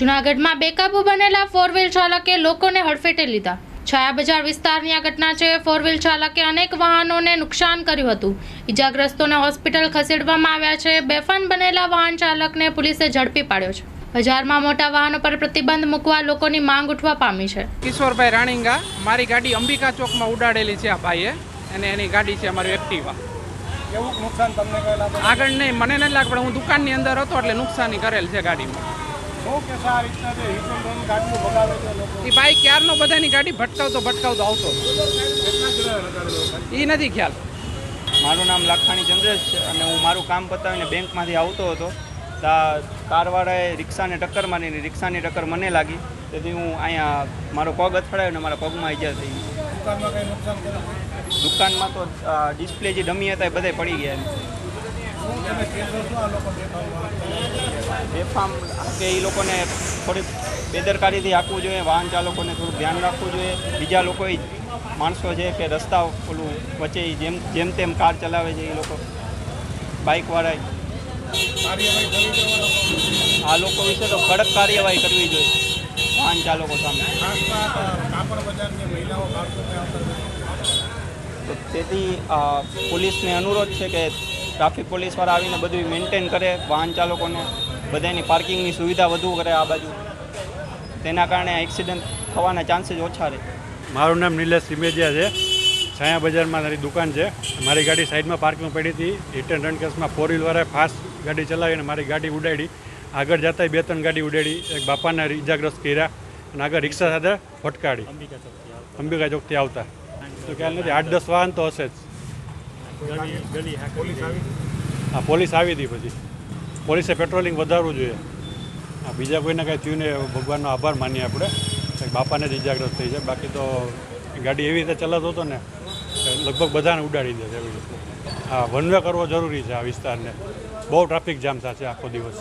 જૂનાગઢમાં બેકાબુ બનેલા four wheel ચાલકે લોકોને હડફેટે લીધા. છાયા બજાર વિસ્તારની આ ઘટના છે ફોર વ્હીલ ચાલકે અનેક વાહનોને નુકસાન કર્યું હતું. ઇજાગ્રસ્તોને હોસ્પિટલ ખસેડવામાં આવ્યા છે. બેફાન બનેલા વાહન ચાલકને પોલીસે ઝડપી પાડ્યો છે. બજારમાં મોટા વાહનો પર પ્રતિબંધ મૂકવા લોકોની માંગ ઉઠવા પામી છે. કિશોરભાઈ રાણીંગા મારી ગાડી અંબિકા ચોકમાં ઉડાડેલી છે આ ભાઈએ અને એની ગાડી છે અમારી એક્ટિવા. કેવું નુકસાન તમને આગળ નહીં મને નથી લાગે પણ હું દુકાનની અંદર હતો એટલે નુકસાની કરેલ છે ગાડીમાં. એ ભાઈ ક્યારનો બધાની ગાડી ભટકાવતો ભટકાવતો આવતો. એ નથી ખ્યાલ. મારું નામ લાખાણી ચંદ્રેશ છે અને હું મારું કામ પતાવીને બેંકમાંથી આવતો હતો. તા કારવાળાએ રિક્ષાને ટક્કર મારીને રિક્ષાની ટક્કર મને લાગી. તેથી હું અહીંયા મારો પગ અથડાયો ને મારા પગમાં ઈજા થઈ. દુકાનમાં કઈ નુકસાન તો ડિસ્પ્લે જે ડમી હતા એ બધા પડી ગયા બેફામ કે એ લોકોને થોડીક બેદરકારીથી આપવું જોઈએ, વાહન ચાલકોને થોડું ધ્યાન રાખવું જોઈએ. બીજા લોકોએ માણસો છે કે રસ્તા ઓલું વચ્ચે જેમ જેમ તેમ કાર ચલાવે છે એ લોકો. બાઇકવાળા આ લોકો વિશે તો કડક કાર્યવાહી કરવી જોઈએ વાહન ચાલકો સામે. તો તેથી પોલીસને અનુરોધ છે કે ટ્રાફિક પોલીસવાળા આવીને બધું મેન્ટેન કરે વાહન ચાલકોને. બધાની પાર્કિંગની સુવિધા વધુ કરે આ બાજુ. તેના કારણે એક્સિડન્ટ થવાના ચાન્સીસ ઓછા રહે. મારું નામ નિલેશ સિમેજિયા છે. છાયા બજારમાં મારી દુકાન છે. મારી ગાડી સાઈડમાં પાર્કિંગ પડી હતી. હિટ એન્ડ રન કેસમાં ફોર વ્હીલવાળાએ ફાસ્ટ ગાડી ચલાવીને મારી ગાડી ઉડાડી. આગળ જતા બે ત્રણ ગાડી ઉડાડી. એક બાપાને ઇજાગ્રસ્ત કર્યા અને આગળ રિક્ષા સાથે ફટકાડી અંબિકા ચોકથી આવતા. તો ખ્યાલ નથી આઠ દસ વાહન તો હશે જ. હા પોલીસ આવી હતી પછી. પોલીસે પેટ્રોલિંગ વધારવું જોઈએ. બીજા કોઈને કાંઈ થયું ને ભગવાનનો આભાર માનીએ આપણે. બાપાને જ ઇજાગ્રસ્ત થઈ જાય. બાકી તો ગાડી એવી રીતે ચલાતો હતો ને લગભગ બધાને ઉડાડી દે એવી રીતે. હા વનવે કરવો જરૂરી છે આ વિસ્તારને. બહુ ટ્રાફિક જામ થશે આખો દિવસ.